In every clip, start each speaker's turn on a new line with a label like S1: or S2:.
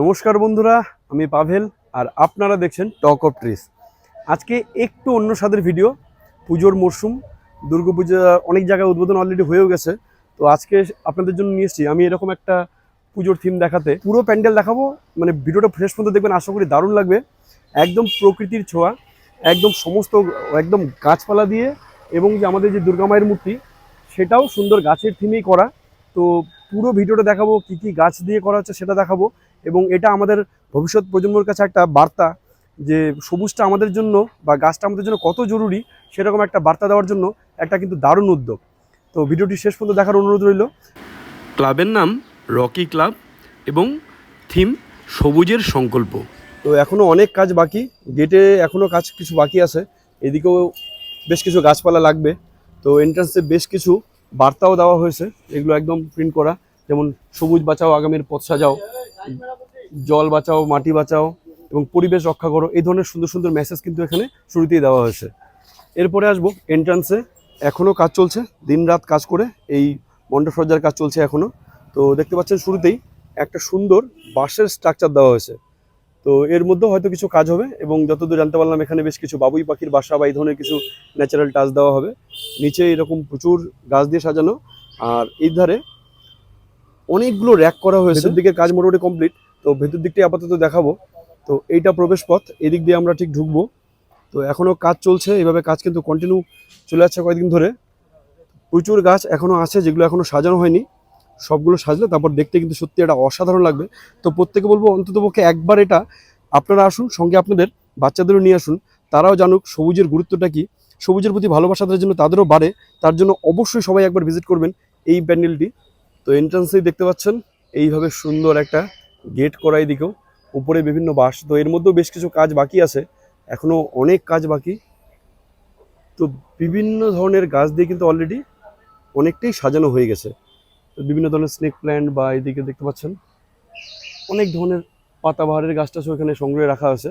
S1: নমস্কার বন্ধুরা, আমি পাভেল আর আপনারা দেখছেন টক অফ ট্রিস আজকে একটু অন্য স্বাদের ভিডিও পুজোর মরশুম দুর্গাপূজা অনেক জায়গায় উদ্বোধন অলরেডি হয়েও গেছে। তো আজকে আপনাদের জন্য নিয়ে এসেছি, আমি এরকম একটা পুজোর থিম দেখাতে। পুরো প্যান্ডেল দেখাবো মানে ভিডিওটা ফ্রেশ পর্যন্ত দেখবেন, আশা করি দারুণ লাগবে। একদম প্রকৃতির ছোঁয়া, একদম সমস্ত, একদম গাছপালা দিয়ে, এবং যে আমাদের যে দুর্গা মায়ের মূর্তি, সেটাও সুন্দর গাছের থিমেই করা। তো পুরো ভিডিওটা দেখাবো কি কি গাছ দিয়ে করা হচ্ছে সেটা দেখাবো। এবং এটা আমাদের ভবিষ্যৎ প্রজন্মের কাছে একটা বার্তা যে সবুজটা আমাদের জন্য বা গাছটা আমাদের জন্য কত জরুরি সেরকম একটা বার্তা দেওয়ার জন্য একটা কিন্তু দারুণ উদ্যোগ। তো ভিডিওটি শেষ পর্যন্ত দেখার অনুরোধ রইল। ক্লাবের নাম রকি ক্লাব এবং থিম সবুজের সংকল্প। তো এখনও অনেক কাজ বাকি গেটে এখনও কাজ কিছু বাকি আছে এদিকেও বেশ কিছু গাছপালা লাগবে। তো এন্ট্রান্সে বেশ কিছু বার্তাও দেওয়া হয়েছে, এগুলো একদম প্রিন্ট করা। যেমন সবুজ বাঁচাও, আগামীর পথ সাজাও, জল বাঁচাও, মাটি বাঁচাও এবং পরিবেশ রক্ষা করো, এই ধরনের সুন্দর সুন্দর মেসেজ কিন্তু এখানে শুরুতেই দেওয়া হয়েছে। এরপরে আসব এন্ট্রান্সে এখনও কাজ চলছে দিনরাত কাজ করে এই মণ্ডপসজ্জার কাজ চলছে এখনও তো দেখতে পাচ্ছেন শুরুতেই একটা সুন্দর বাঁশের স্ট্রাকচার দেওয়া হয়েছে। তো এর মধ্যেও হয়তো কিছু কাজ হবে এবং যতদূর জানতে পারলাম এখানে বেশ কিছু বাবুই পাখির বাসা বা এই ধরনের কিছু ন্যাচারাল টাচ দেওয়া হবে। নিচে এরকম প্রচুর গাছ দিয়ে সাজানো। আর এই ধারে অনেকগুলো র্যাক করা হয়েছে। ভেতর দিকের কাজ মোটামুটি কমপ্লিট তো ভেতর দিকটাই আপাতত দেখাবো। তো এইটা প্রবেশ পথ। এদিক দিয়ে আমরা ঠিক ঢুকবো। তো এখনও কাজ চলছে। এইভাবে কাজ কিন্তু কন্টিনিউ চলে যাচ্ছে কয়েকদিন ধরে। প্রচুর গাছ এখনও আছে যেগুলো এখনও সাজানো হয়নি। সবগুলো সাজলে তারপর দেখতে কিন্তু সত্যি এটা অসাধারণ লাগবে। তো প্রত্যেকে বলব অন্ততপক্ষে একবার এটা আপনারা আসুন, সঙ্গে আপনাদের বাচ্চাদেরও নিয়ে আসুন। তারাও জানুক সবুজের গুরুত্বটা কি। সবুজের প্রতি ভালোবাসাদের জন্য তাদেরও বাড়ে। তার জন্য অবশ্যই সবাই একবার ভিজিট করবেন এই প্যান্ডেলটি। তো এন্ট্রান্সেই দেখতে পাচ্ছেন, এইভাবে সুন্দর একটা গেট করা দিকেও উপরে বিভিন্ন বাস তো এর মধ্যেও বেশ কিছু কাজ বাকি আছে। এখনও অনেক কাজ বাকি। তো বিভিন্ন ধরনের গাছ দিয়ে কিন্তু অলরেডি অনেকটাই সাজানো হয়ে গেছে। বিভিন্ন ধরনের স্নেক প্ল্যান্ট বা এদিকে দেখতে পাচ্ছেন, অনেক ধরনের পাতাবাহারের গাছটা এখানে সংগ্রহে রাখা আছে।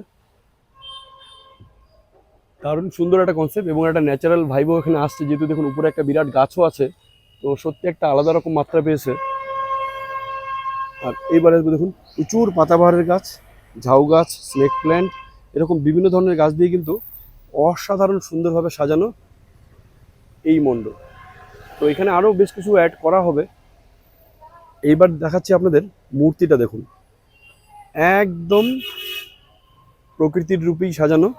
S1: দারুণ সুন্দর একটা কনসেপ্ট এবং একটা ন্যাচারাল ভাইবও এখানে আসছে, যেহেতু দেখুন উপরে একটা বিরাট গাছও আছে, তো সত্যি একটা আলাদা রকম মাত্রা পেয়েছে। আর এইবারে দেখুন, প্রচুর পাতাবাহারের গাছ, ঝাউ গাছ স্নেক প্ল্যান্ট এরকম বিভিন্ন ধরনের গাছ দিয়ে কিন্তু অসাধারণ সুন্দরভাবে সাজানো এই মণ্ডপ। তো এখানে আরও বেশ কিছু অ্যাড করা হবে। এইবার দেখাচ্ছি আপনাদের মূর্তিটা দেখুন। একদম প্রকৃতির রূপেই সাজানো,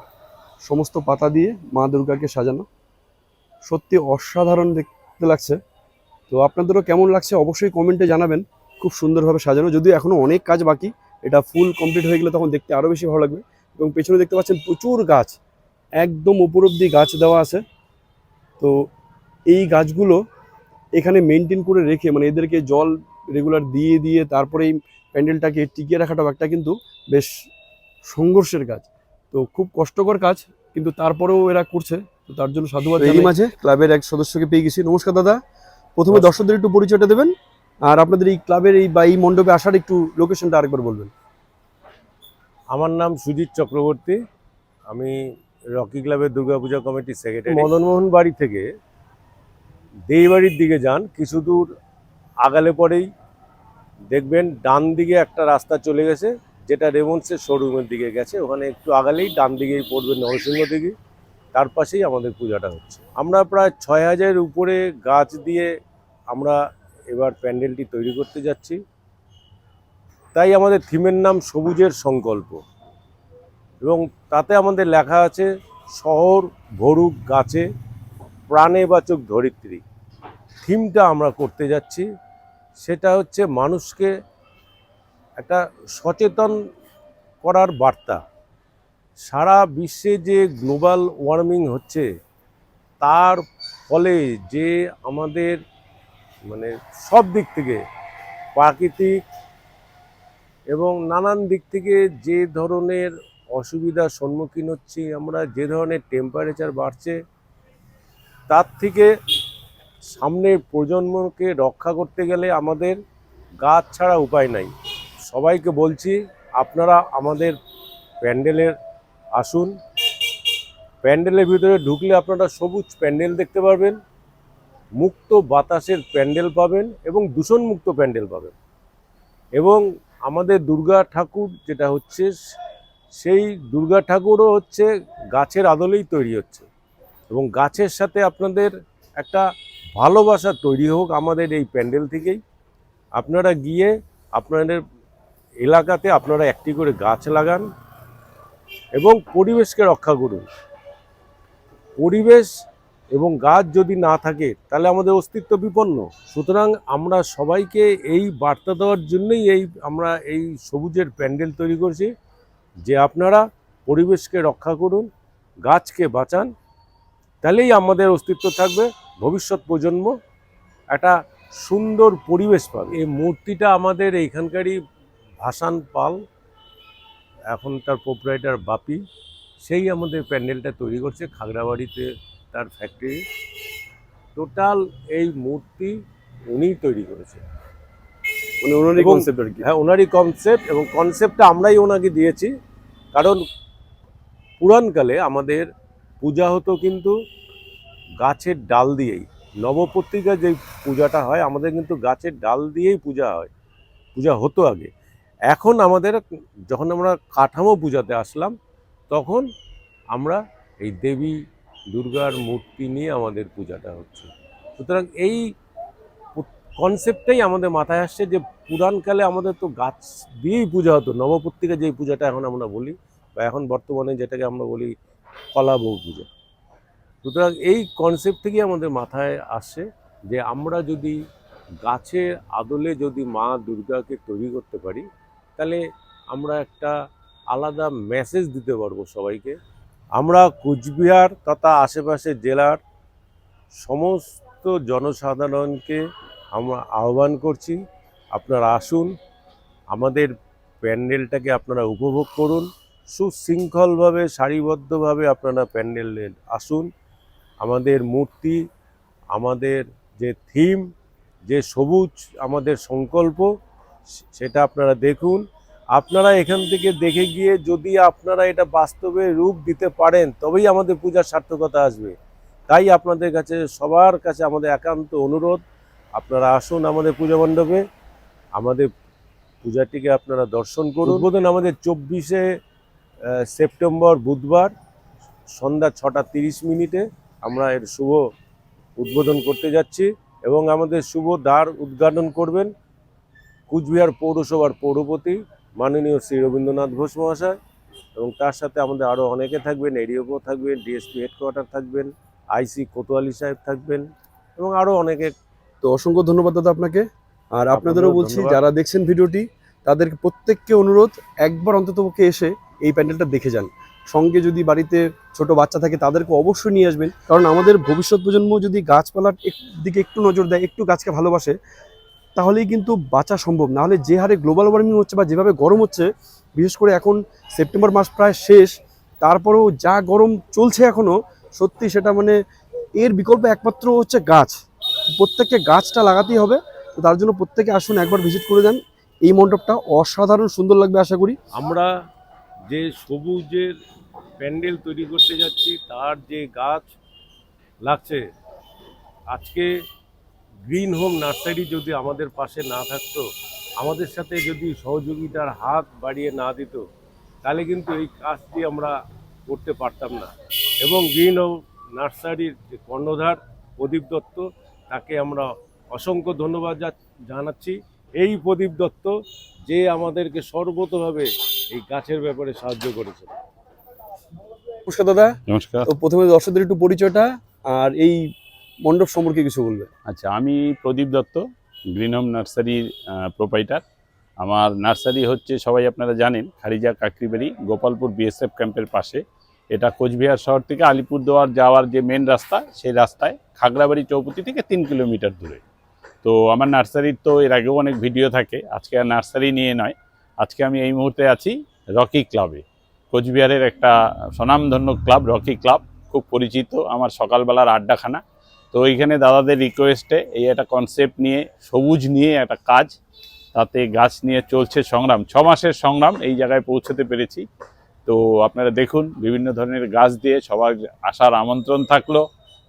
S1: সমস্ত পাতা দিয়ে মা দুর্গাকে সাজানো। সত্যি অসাধারণ দেখতে লাগছে। তো আপনাদেরও কেমন লাগছে অবশ্যই কমেন্টে জানাবেন। খুব সুন্দরভাবে সাজানো। যদিও এখনও অনেক কাজ বাকি, এটা ফুল কমপ্লিট হয়ে গেলে তখন দেখতে আরও বেশি ভালো লাগবে। এবং পেছনে দেখতে পাচ্ছেন প্রচুর গাছ। একদম উপর অব্দি গাছ দেওয়া আছে। তো এই গাছগুলো এখানে মেনটেন করে রেখে মানে এদেরকে জল রেগুলার দিয়ে দিয়ে তারপরে এই প্যান্ডেলটাকে টিকিয়ে রাখাটাও একটা কিন্তু বেশ সংঘর্ষের কাজ। তো খুব কষ্টকর কাজ কিন্তু তারপরেও এরা করছে। তো তার জন্য সাধুবাদ এই মাঝে ক্লাবের এক সদস্যকে পেয়ে গেছি। নমস্কার দাদা। প্রথমে দর্শকদের একটু পরিচয়টা দেবেন আর আপনাদের এই ক্লাবের এই বা এই মণ্ডপে আসার একটু লোকেশনটা আরেকবার বলবেন।
S2: আমার নাম সুজিত চক্রবর্তী। আমি রকি ক্লাবের দুর্গাপূজা কমিটির সেক্রেটারি মদনমোহন বাড়ি থেকে দেইবাড়ির দিকে যান কিছু দূর আগালে পরেই দেখবেন ডান দিকে একটা রাস্তা চলে গেছে, যেটা রেমন্সের শোরুমের দিকে গেছে। ওখানে একটু আগালেই ডান দিকেই পড়বে নরসিংহ দিকে তার পাশেই আমাদের পূজাটা হচ্ছে। আমরা প্রায় ছয় হাজারের উপরে গাছ দিয়ে আমরা এবার প্যান্ডেলটি তৈরি করতে যাচ্ছি। তাই আমাদের থিমের নাম সবুজের সংকল্প। এবং তাতে আমাদের লেখা আছে, শহর ভরুক গাছে প্রাণে বাচক ধরিত্রী। থিমটা আমরা করতে যাচ্ছি। সেটা হচ্ছে মানুষকে একটা সচেতন করার বার্তা। সারা বিশ্বে যে গ্লোবাল ওয়ার্মিং হচ্ছে, তার ফলে যে আমাদের মানে সব দিক থেকে প্রাকৃতিক এবং নানান দিক থেকে যে ধরনের অসুবিধার সম্মুখীন হচ্ছি আমরা, যে ধরনের টেম্পারেচার বাড়ছে, তার থেকে সামনের প্রজন্মকে রক্ষা করতে গেলে আমাদের গাছ ছাড়া উপায় নাই। সবাইকে বলছি, আপনারা আমাদের প্যান্ডেলের আসুন। প্যান্ডেলের ভিতরে ঢুকলে আপনারা সবুজ প্যান্ডেল দেখতে পারবেন, মুক্ত বাতাসের প্যান্ডেল পাবেন এবং দূষণমুক্ত প্যান্ডেল পাবেন। এবং আমাদের দুর্গা ঠাকুর যেটা হচ্ছে, সেই দুর্গা ঠাকুরও হচ্ছে গাছের আদলেই তৈরি হচ্ছে। এবং গাছের সাথে আপনাদের একটা ভালোবাসা তৈরি হোক আমাদের এই প্যান্ডেল থেকেই। আপনারা গিয়ে আপনাদের এলাকাতে আপনারা একটি করে গাছ লাগান এবং পরিবেশকে রক্ষা করুন। পরিবেশ এবং গাছ যদি না থাকে, তাহলে আমাদের অস্তিত্ব বিপন্ন। সুতরাং আমরা সবাইকে এই বার্তা দেওয়ার জন্যই এই আমরা এই সবুজের প্যান্ডেল তৈরি করছি যে আপনারা পরিবেশকে রক্ষা করুন, গাছকে বাঁচান, তাহলেই আমাদের অস্তিত্ব থাকবে। ভবিষ্যৎ প্রজন্ম একটা সুন্দর পরিবেশ পাবে। এই মূর্তিটা আমাদের এইখানকারই ভাসান পাল এখন তার প্রোপ্রাইটার বাপি সেই আমাদের প্যান্ডেলটা তৈরি করছে খাগড়াবাড়িতে তার ফ্যাক্টরি টোটাল এই মূর্তি উনিই তৈরি করেছে।
S1: মানে ওনারই কনসেপ্ট আর কি।
S2: হ্যাঁ ওনারই কনসেপ্ট এবং কনসেপ্টটা আমরাই ওনাকে দিয়েছি। কারণ পুরাণকালে আমাদের পূজা হতো কিন্তু গাছের ডাল দিয়েই। নবপত্রিকা যে পূজাটা হয়, আমাদের কিন্তু গাছের ডাল দিয়েই পূজা হয়। পূজা হতো আগে। এখন আমাদের যখন আমরা কাঠামো পূজাতে আসলাম, তখন আমরা এই দেবী দুর্গার মূর্তি নিয়ে আমাদের পূজাটা হচ্ছে। সুতরাং এই কনসেপ্টটাই আমাদের মাথায় আসছে যে, পুরাণকালে আমাদের তো গাছ দিয়েই পূজা হতো। নবপত্রিকা যেই পূজাটা এখন আমরা বলি, বা এখন বর্তমানে যেটাকে আমরা বলি কলা বউ পূজা। সুতরাং এই কনসেপ্ট থেকেই আমাদের মাথায় আসছে যে আমরা যদি গাছের আদলে যদি মা দুর্গাকে তৈরি করতে পারি, তাহলে আমরা একটা আলাদা মেসেজ দিতে পারব সবাইকে। আমরা কুচবিহার তথা আশেপাশের জেলার সমস্ত জনসাধারণকে আমরা আহ্বান করছি, আপনারা আসুন, আমাদের প্যান্ডেলটাকে আপনারা উপভোগ করুন, সুশৃঙ্খলভাবে, সারিবদ্ধভাবে আপনারা প্যান্ডেলে আসুন। আমাদের মূর্তি, আমাদের যে থিম, যে সবুজ আমাদের সংকল্প সেটা আপনারা দেখুন। আপনারা এখান থেকে দেখে গিয়ে যদি আপনারা এটা বাস্তবে রূপ দিতে পারেন, তবেই আমাদের পূজার সার্থকতা আসবে। তাই আপনাদের কাছে, সবার কাছে আমাদের একান্ত অনুরোধ, আপনারা আসুন আমাদের পূজা মণ্ডপে, আমাদের পূজাটিকে আপনারা দর্শন করুন। উদ্বোধন আমাদের চব্বিশে সেপ্টেম্বর বুধবার, সন্ধ্যা ছটা তিরিশ মিনিটে। আমরা এর শুভ উদ্বোধন করতে যাচ্ছি এবং আমাদের শুভ দ্বার উদ্ঘাটন করবেন কুচবিহার পৌরসভার পৌরপতি মাননীয় শ্রী রবীন্দ্রনাথ ঘোষ মহাশয় এবং তার সাথে আমাদের আরও অনেকে থাকবেন এডিওপো থাকবেন ডিএসপি হেডকোয়ার্টার থাকবেন আইসি কোতোয়ালি সাহেব থাকবেন এবং আরও অনেকে।
S1: তো অসংখ্য ধন্যবাদ দাদা আপনাকে। আর আপনাদেরও বলছি যারা দেখছেন ভিডিওটি তাদেরকে প্রত্যেককে অনুরোধ একবার অন্ততপক্ষে এসে এই প্যান্ডেলটা দেখে যান। সঙ্গে যদি বাড়িতে ছোট বাচ্চা থাকে তাদেরকে অবশ্যই নিয়ে আসবেন। কারণ আমাদের ভবিষ্যৎ প্রজন্ম যদি গাছপালার দিকে একটু নজর দেয়, একটু গাছকে ভালোবাসে, তাহলেই কিন্তু বাঁচা সম্ভব। নাহলে যে হারে গ্লোবাল ওয়ার্মিং হচ্ছে বা যেভাবে গরম হচ্ছে, বিশেষ করে এখন সেপ্টেম্বর মাস প্রায় শেষ, তারপরেও যা গরম চলছে এখনও সত্যি সেটা মানে এর বিকল্প একমাত্র হচ্ছে গাছ। প্রত্যেককে গাছটা লাগাতেই হবে, তো তার জন্য প্রত্যেকে আসুন একবার ভিজিট করে যান। এই মণ্ডপটা অসাধারণ সুন্দর লাগবে আশা করি।
S2: আমরা যে সবুজের প্যান্ডেল তৈরি করতে যাচ্ছি, তার যে গাছ লাগছে, আজকে গ্রিন হোম নার্সারি যদি আমাদের পাশে না থাকতো, আমাদের সাথে যদি সহযোগিতার হাত বাড়িয়ে না দিত, তাহলে কিন্তু এই কাজটি আমরা করতে পারতাম না। এবং গ্রিন হোম নার্সারির যে কর্ণধার প্রদীপ দত্ত, তাকে আমরা অসংখ্য ধন্যবাদ জানাচ্ছি। এই প্রদীপ দত্ত যে আমাদেরকে সর্বতভাবে এই গাছের ব্যাপারে সাহায্য করেছে
S1: নমস্কার দাদা
S3: নমস্কার।
S1: তো প্রথমে দর্শকদের একটু পরিচয়টা আর এই মণ্ডপ সম্পর্কে কিছু বলবে
S3: আচ্ছা আমি প্রদীপ দত্ত গ্রিন হোম নার্সারির প্রোপাইটার আমার নার্সারি হচ্ছে সবাই আপনারা জানেন খারিজা কাকরিবাড়ি গোপালপুর বিএসএফ ক্যাম্পের পাশে। এটা কোচবিহার শহর থেকে আলিপুরদুয়ার যাওয়ার যে মেন রাস্তা সেই রাস্তায় খাগড়াবাড়ি চৌপতি থেকে তিন কিলোমিটার দূরে। তো আমার নার্সারির তো এর আগেও অনেক ভিডিও থাকে আজকে আর নার্সারি নিয়ে নয়। আজকে আমি এই মুহূর্তে আছি রকি ক্লাবে। কোচবিহারের একটা স্বনামধন্য ক্লাব, রকি ক্লাব, খুব পরিচিত আমার সকালবেলার আড্ডাখানা। তো এইখানে দাদাদের রিকোয়েস্টে এই একটা কনসেপ্ট নিয়ে, সবুজ নিয়ে একটা কাজ, তাতে গাছ নিয়ে চলছে সংগ্রাম। ছ মাসের সংগ্রাম এই জায়গায় পৌঁছতে পেরেছি। তো আপনারা দেখুন, বিভিন্ন ধরনের গাছ দিয়ে সবার আসার আমন্ত্রণ থাকল।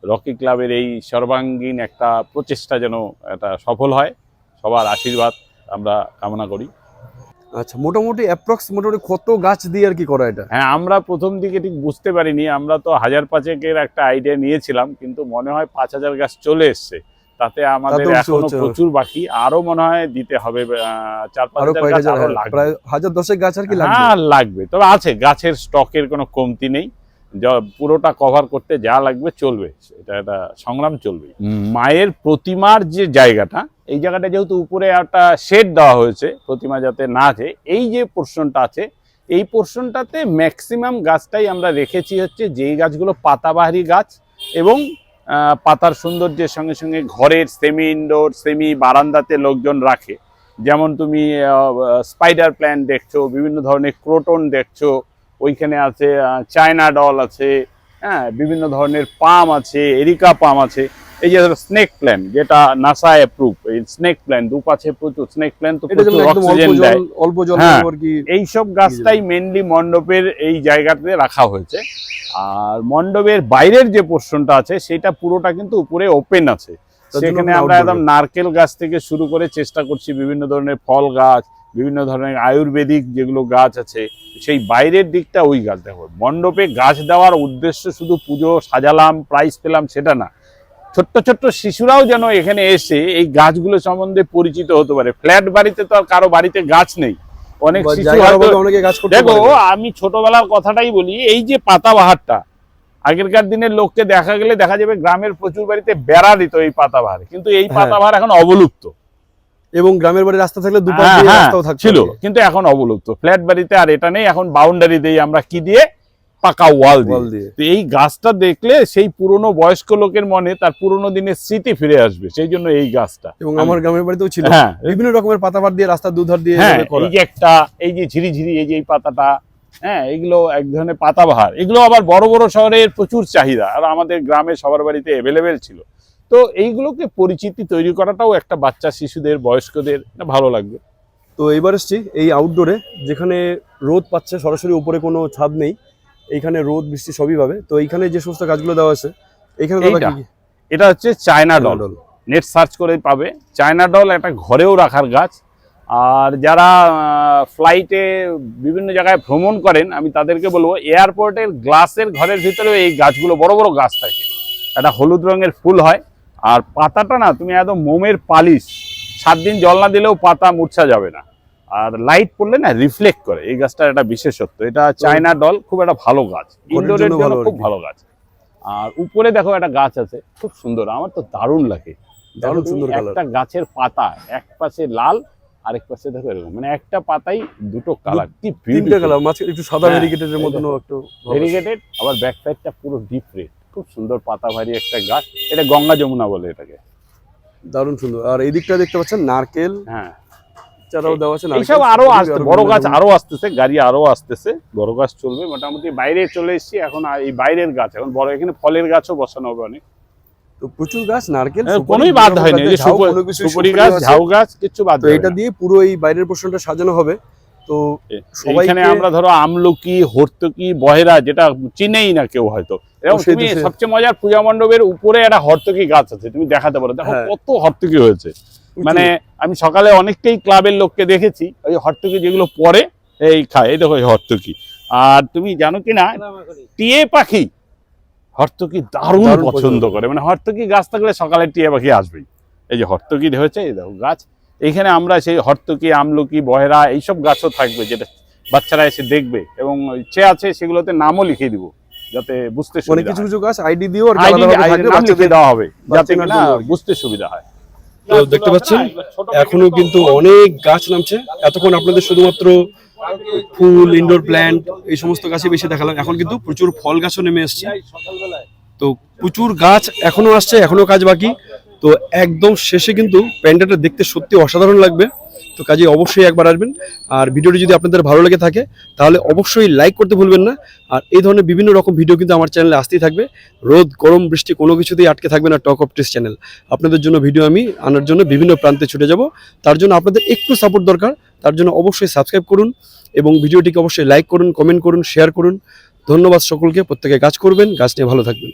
S3: রকি ক্লাবের এই সর্বাঙ্গীন একটা প্রচেষ্টা যেন একটা সফল হয়। সবার আশীর্বাদ আমরা কামনা করি।
S1: আচ্ছা মোটামুটি অ্যাপ্রক্স মোটামুটি কত গাছ দিয়ে আর কি করা এটা?
S3: হ্যাঁ আমরা প্রথম দিকে ঠিক বুঝতে পারিনি। আমরা তো হাজার পাঁচেকের একটা আইডিয়া নিয়েছিলাম কিন্তু মনে হয় পাঁচ হাজার গাছ চলে এসছে। তাতে আমাদের
S1: এখনও
S3: প্রচুর বাকি। আরও মনে হয় দিতে হবে চার পাঁচ হাজার গাছ আরও
S1: হ্যাঁ,
S3: লাগবে।
S1: প্রায় হাজার দশেক গাছ আর কি লাগবে।
S3: হ্যাঁ লাগবে। তবে আছে গাছের স্টকের কোনো কমতি নেই। যা- পুরোটা কভার করতে যা লাগবে চলবে। এটা একটা সংগ্রাম চলবে। মায়ের প্রতিমার যে জায়গাটা এই জায়গাটা যেহেতু উপরে একটা শেড দেওয়া হয়েছে প্রতিমা যাতে না আছে এই যে পোর্শনটা আছে এই পোর্শনটাতে ম্যাক্সিমাম গাছটাই আমরা রেখেছি হচ্ছে যেই গাছগুলো পাতাবাহারি গাছ এবং পাতার সৌন্দর্যের সঙ্গে সঙ্গে ঘরের সেমি ইনডোর সেমি বারান্দাতে লোকজন রাখে। যেমন তুমি স্পাইডার প্ল্যান্ট দেখছ বিভিন্ন ধরনের ক্রোটন দেখছ ওইখানে আছে চায়না ডল আছে হ্যাঁ বিভিন্ন ধরনের পাম আছে এরিকা পাম আছে। এই যে স্নেক প্ল্যান্ট যেটা নাসা অ্যাপ্রুভ এই স্নেক প্ল্যান্ট দুপাশে প্রচুর স্নেক প্ল্যান তো প্রচুর অক্সিজেন দেয়।
S1: অল্প জল। আর
S3: এইসব গাছটাই মেনলি মণ্ডপের এই জায়গাতে রাখা হয়েছে। আর মণ্ডপের বাইরের যে পোর্শনটা আছে সেটা পুরোটা কিন্তু উপরে ওপেন আছে। সেখানে আমরা একদম নারকেল গাছ থেকে শুরু করে চেষ্টা করছি বিভিন্ন ধরনের ফল গাছ বিভিন্ন ধরনের আয়ুর্বেদিক যেগুলো গাছ আছে সেই বাইরের দিকটা ওই গাছ দেখো। মণ্ডপে গাছ দেওয়ার উদ্দেশ্য শুধু পুজো সাজালাম প্রাইজ পেলাম সেটা না। ছোট্ট ছোট্ট শিশুরাও যেন এখানে এসে এই গাছগুলো সম্বন্ধে পরিচিত হতে পারে। ফ্ল্যাট বাড়িতে তো আর কারও বাড়িতে গাছ নেই। অনেক শিশু দেখো আমি ছোটবেলার কথাটাই বলি এই যে পাতাবাহারটা আগেরকার দিনের লোককে দেখা গেলে দেখা যাবে গ্রামের প্রচুর বাড়িতে বেড়া দিত এই পাতাবাহার। কিন্তু এই
S1: হ্যাঁ।
S3: পাতাবাহার এখন অবলুপ্ত।
S1: এবং গ্রামের বাড়ি রাস্তা থাকলে
S3: হ্যাঁ, হ্যাঁ, ছিল কিন্তু এখন অবলুপ্ত। ফ্ল্যাট বাড়িতে আর এটা নেই এখন বাউন্ডারি দেই আমরা কি দিয়ে? পাকা ওয়াল দিয়ে। তো এই গাছটা দেখলে সেই পুরনো বয়স্ক লোকের মনে তার পুরনো দিনের স্মৃতি ফিরে আসবে সেই জন্য এই গাছটা।
S1: এবং আমার গ্রামের বাড়িতেও ছিল। বিভিন্ন রকমের পাতাবার দিয়ে রাস্তা দুধার দিয়ে
S3: এই যে একটা এই যে ঝিরি ঝিরি এই যে এই পাতাটা হ্যাঁ এগুলো এক ধরনের পাতাবাহার। এগুলো আবার বড় বড় শহরের প্রচুর চাহিদা। আর আমাদের গ্রামে সবার বাড়িতে অ্যাভেলেবেল ছিল। তো এইগুলোকে পরিচিতি তৈরি করাটাও একটা বাচ্চা শিশুদের বয়স্কদের ভালো লাগবে।
S1: তো এবার এসছি এই আউটডোরে যেখানে রোদ পাচ্ছে সরাসরি উপরে কোনো ছাদ নেই। এইখানে রোদ বৃষ্টি সবই পাবে। তো এইখানে যে সমস্ত গাছগুলো দেওয়া আছে এইখানে?
S3: এটা হচ্ছে চায়না ডল। নেট সার্চ করে পাবে। চায়না ডল একটা ঘরেও রাখার গাছ। আর যারা ফ্লাইটে বিভিন্ন জায়গায় ভ্রমণ করেন আমি তাদেরকে বলব এয়ারপোর্টের গ্লাসের ঘরের ভিতরে এই গাছগুলো বড় বড় গাছ থাকে। একটা হলুদ রঙের ফুল হয় আর পাতাটা না তুমি একদম মোমের পালিশ সাত দিন জল না দিলেও পাতা মূর্ছা যাবে না। আর লাইট পড়লে না রিফ্লেক্ট করে। এই গাছটার একটা বিশেষত্ব। এটা চায়না ডল খুব একটা ভালো গাছ। ইনডোরের
S1: জন্য
S3: খুব ভালো গাছ। আর উপরে দেখো একটা গাছ আছে খুব সুন্দর। আমার তো দারুণ লাগে।
S1: দারুণ সুন্দর
S3: একটা গাছের পাতা এক পাশে লাল আরেক পাশে দেখো এরকম। মানে একটা পাতাই দুটো কালার কি
S1: তিনটে কালার মাঝখানে একটু সাদা
S3: হ্যাঁ,
S1: ভেরিকেটের
S3: এই
S1: মতনও একটু।
S3: ভেরিগেটেড আবার ব্যাক সাইডটা পুরো ডিপ রেড খুব সুন্দর পাতা ভারী একটা গাছ। এটা গঙ্গা যমুনা বলে এটাকে।
S1: দারুণ সুন্দর। আর এই দিকটা দেখতে পাচ্ছেন নারকেল।
S3: হ্যাঁ।
S1: চারাও দেওয়া আছে
S3: এইসব
S1: আরও
S3: আসতে বড় গাছ আরও আসতেছে গাড়ি আরও আসতেছে বড় গাছ চলবে। মোটামুটি বাইরে চলে এসেছি এখন এই বাইরের গাছ এখন বড় এখানে ফলের গাছও বসানো হবে অনেক।
S1: তো প্রচুর গাছ নারকেল
S3: হ্যাঁ, কোনোই বাদ হয়নি। যে সুপারি
S1: কোনো কিছু
S3: সুপারি
S1: সুপারি
S3: গাছ ঝাউ গাছ কিচ্ছু বাদ
S1: তো এটা দিয়ে পুরো এই বাইরের পোর্শনটা সাজানো হবে। তো
S3: এইখানে আমরা ধরো আমলকি হর্তকি বহেরা যেটা চিনেই না কেউ হয়তো। তুমি সবচেয়ে মজার পূজা মণ্ডপের উপরে একটা হর্তকি গাছ আছে তুমি দেখাতে পারো। দেখো
S1: হ্যাঁ।
S3: কত হর্তকি হয়েছে। মানে আমি সকালে অনেকটাই ক্লাবের লোককে দেখেছি ওই হর্তকি যেগুলো পরে এই খায় এই দেখো এই হর্তকি। আর তুমি জানো কি না টিয়ে পাখি। হর্তকি দারুণ পছন্দ করে। মানে হর্তকি গাছ থাকলে সকালে টিয়ে পাখি আসবেই। এই যে হর্তকি হয়েছে এই দেখো গাছ। এখানে আমরা সেই হর্তকি আমলকি বহেরা এইসব গাছও থাকবে যেটা বাচ্চারা এসে দেখবে। এবং ইচ্ছে আছে সেগুলোতে নামও লিখে দিব যাতে বুঝতে
S1: মানে
S3: সুবিধা
S1: কিছু কিছু গাছ আইডি দিয়েও আর
S3: নাম লিখে দেওয়া হবে যাতে। বুঝতে সুবিধা হয়।
S1: তো দেখতে পাচ্ছেন এখনও কিন্তু অনেক গাছ নামছে। এতক্ষণ আপনাদের শুধুমাত্র ফুল ইনডোর প্ল্যান্ট এই সমস্ত গাছই বেশি দেখালাম। এখন কিন্তু প্রচুর ফল গাছও নেমে এসছে। তো প্রচুর গাছ এখনও আসছে, এখনও কাজ বাকি। তো একদম শেষে কিন্তু প্যান্ডেলটা দেখতে সত্যি অসাধারণ লাগবে। তো কাজে অবশ্যই একবার আসবেন। আর ভিডিওটি যদি আপনাদের ভালো লেগে থাকে, তাহলে অবশ্যই লাইক করতে ভুলবেন না। আর এই ধরনের বিভিন্ন রকম ভিডিও কিন্তু আমার চ্যানেলে আসতেই থাকবে। রোদ, গরম, বৃষ্টি কোনো কিছুতেই আটকে থাকবে না টক অফ টেস্ট চ্যানেল আপনাদের জন্য ভিডিও আমি আনার জন্য বিভিন্ন প্রান্তে ছুটে যাব। তার জন্য আপনাদের একটু সাপোর্ট দরকার। তার জন্য অবশ্যই সাবস্ক্রাইব করুন এবং ভিডিওটিকে অবশ্যই লাইক করুন কমেন্ট করুন শেয়ার করুন। ধন্যবাদ সকলকে। প্রত্যেকে গাছ করবেন গাছ নিয়ে ভালো থাকবেন।